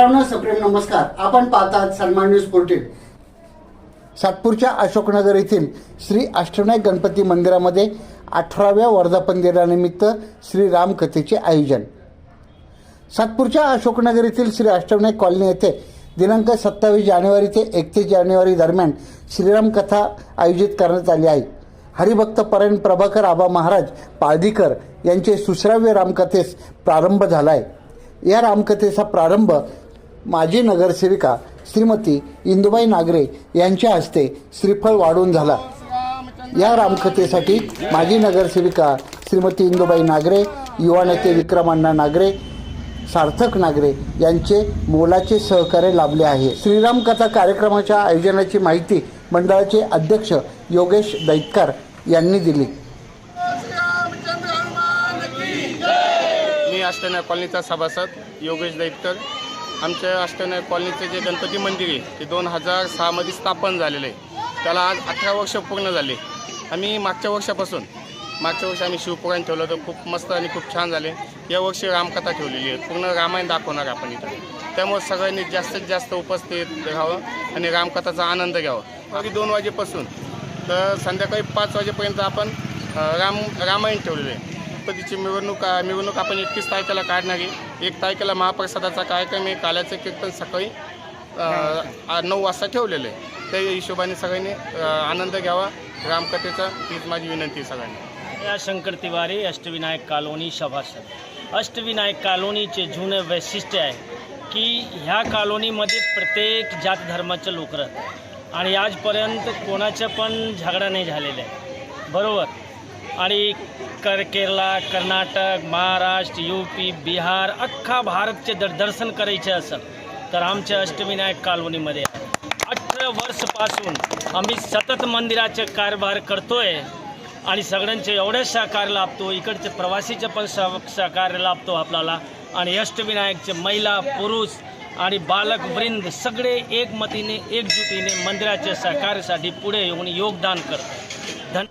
मित्रांनो सप्रेम नमस्कार. आपण पाहतात सन्मान न्यूज फोर्टीन सातपूरच्या अशोकनगर येथील श्री अष्टविनायक गणपती मंदिरामध्ये अठराव्या वर्धापन दिनानिमित्त श्री आयोजन. सातपूरच्या अशोकनगर येथील श्री अष्टविनायक कॉलनी येथे दिनांक सत्तावीस जानेवारी ते एकतीस जानेवारी दरम्यान श्रीराम कथा आयोजित करण्यात आली आहे. हरिभक्त परायण प्रभाकर आबा महाराज पाळदीकर यांचे सुसराव्य रामकथेस प्रारंभ झाला आहे या रामकथेचा प्रारंभ माजी नगरसेविका श्रीमती इंदुबाई नागरे यांच्या हस्ते श्रीफळ वाढून झाला. या रामकथेसाठी माजी नगरसेविका श्रीमती इंदुबाई नागरे युवा नेते विक्रमांना नागरे सार्थक नागरे यांचे मोलाचे सहकार्य लाभले आहे. श्रीराम कथा कार्यक्रमाच्या आयोजनाची माहिती मंडळाचे अध्यक्ष योगेश दैतकर यांनी दिली. मी असताना कॉलनीचा सभासद योगेश दैतकर. आमच्या अष्टनायक कॉलनीचे जे गणपती मंदिर आहे ते दोन हजार सहामध्ये स्थापन झालेलं आहे. त्याला आज अठरा वर्ष पूर्ण झाले. आम्ही मागच्या वर्षापासून मागच्या वर्षी आम्ही शिवपुराण ठेवलं होतं. खूप मस्त आणि खूप छान झाले. या वर्षी रामकथा ठेवलेली आहे. पूर्ण रामायण दाखवणार आपण इथं. त्यामुळे सगळ्यांनी जास्तीत जास्त उपस्थित राहावं आणि रामकथाचा आनंद घ्यावा. अगदी दोन वाजेपासून तर संध्याकाळी पाच वाजेपर्यंत आपण राम रामायण ठेवलेलं आहे. गणपतीची मिरवणूक मिरवणूक आपण एकतीस तारखेला काढणार आहे. एक तारखेला महाप्रसादाचा कार्यक्रम आहे काल्याचं कीर्तन सकाळी नऊ वाजता ठेवलेलं आहे. त्या हिशोबाने सगळ्यांनी आनंद घ्यावा. रामकथेचा हीच माझी विनंती आहे सगळ्यांना. या शंकर तिवारी अष्टविनायक कॉलोनी सभासद. अष्टविनायक कॉलोनीचे जुने वैशिष्ट्य आहे की ह्या कॉलोनीमध्ये प्रत्येक जात धर्माचे लोक राहतात. आणि आजपर्यंत कोणाचं पण झगडा नाही झालेला आहे बरोबर? आणि कर केरला कर्नाटक महाराष्ट्र यू पी बिहार अख्खा भारतचे दर दर्शन करायचे असेल तर आमच्या अष्टविनायक कॉलोनीमध्ये अठरा वर्षपासून आम्ही सतत मंदिराचे कारभार करतोय आणि सगळ्यांचे एवढे सहकार्य लाभतो इकडचे प्रवासीचे पण सह सहकार्य लाभतो आपल्याला. आणि अष्टविनायकचे महिला पुरुष आणि बालक वृंद सगळे एकमतीने एकजुटीने मंदिराच्या सहकार्यासाठी पुढे येऊन योगदान करतो धन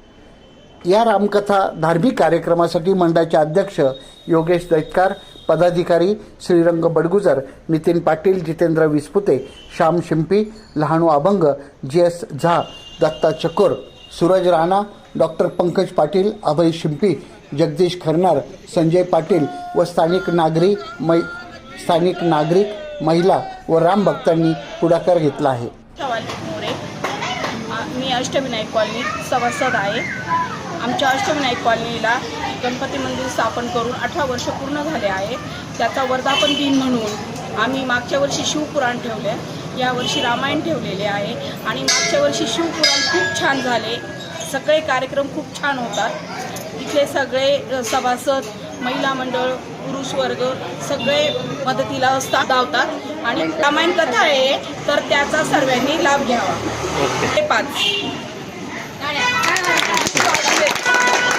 या रामकथा धार्मिक कार्यक्रमासाठी मंडळाचे अध्यक्ष योगेश दैतकार पदाधिकारी श्रीरंग बडगुजर नितीन पाटील जितेंद्र विस्पुते श्याम शिंपी लहानू अभंग G S Jha Datta Chakor Suraj Rana doctor Pankaj Patil Abhay Shimpi Jagdish Kharnar Sanjay Patil व स्थानिक नागरी मै स्थानिक नागरिक महिला व राम भक्तांनी पुढाकार घेतला आहे. मी अष्टविनायक कॉलनी सभासद आहे. आमच्या अष्टविनायक कॉलनीला गणपती मंदिर स्थापन करून अठरा वर्ष पूर्ण झाले आहे. त्याचा वर्धापन दिन म्हणून आम्ही मागच्या वर्षी शिवपुराण ठेवले यावर्षी रामायण ठेवलेले आहे आणि मागच्या वर्षी शिवपुराण खूप छान झाले. सगळे कार्यक्रम खूप छान होतात. इथले सगळे सभासद महिला मंडळ पुरुष वर्ग सगळे मदतीला असतात धावतात. आणि रामायण कथा आहे तर त्याचा सर्वांनी लाभ घ्यावा. हे पाच गणपती बाप्पा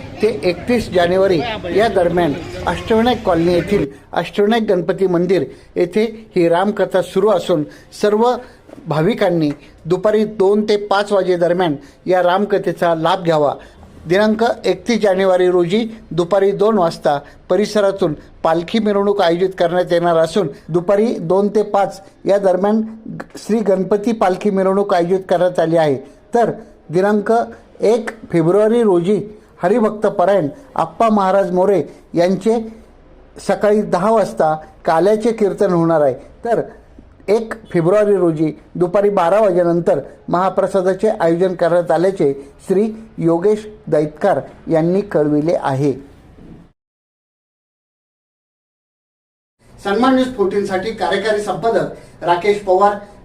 ते एकतीस जानेवारी या दरम्यान अष्टविनायक कॉलनी येथील अष्टविनायक गणपती मंदिर येथे ही रामकथा सुरू असून सर्व भाविकांनी दुपारी दोन ते पाच वाजेदरम्यान या रामकथेचा लाभ घ्यावा. दिनांक एकतीस जानेवारी रोजी दुपारी दोन वाजता परिसरातून पालखी मिरवणूक आयोजित करण्यात येणार असून दुपारी दोन ते पाच या दरम्यान श्री गणपती पालखी मिरवणूक आयोजित करण्यात आली आहे. तर दिनांक एक फेब्रुवारी रोजी हरिभक्त परायण आप्पा महाराज मोरे यांचे सकाळी दहा वाजता काल्याचे कीर्तन होणार आहे. तर एक फेब्रुवारी रोजी दुपारी बारा वाजेनंतर महाप्रसादाचे आयोजन करण्यात आल्याचे श्री योगेश दैतकार यांनी कळविले आहे. सन्मान न्यूज फोर्टीन साठी कार्यकारी संपादक राकेश पवार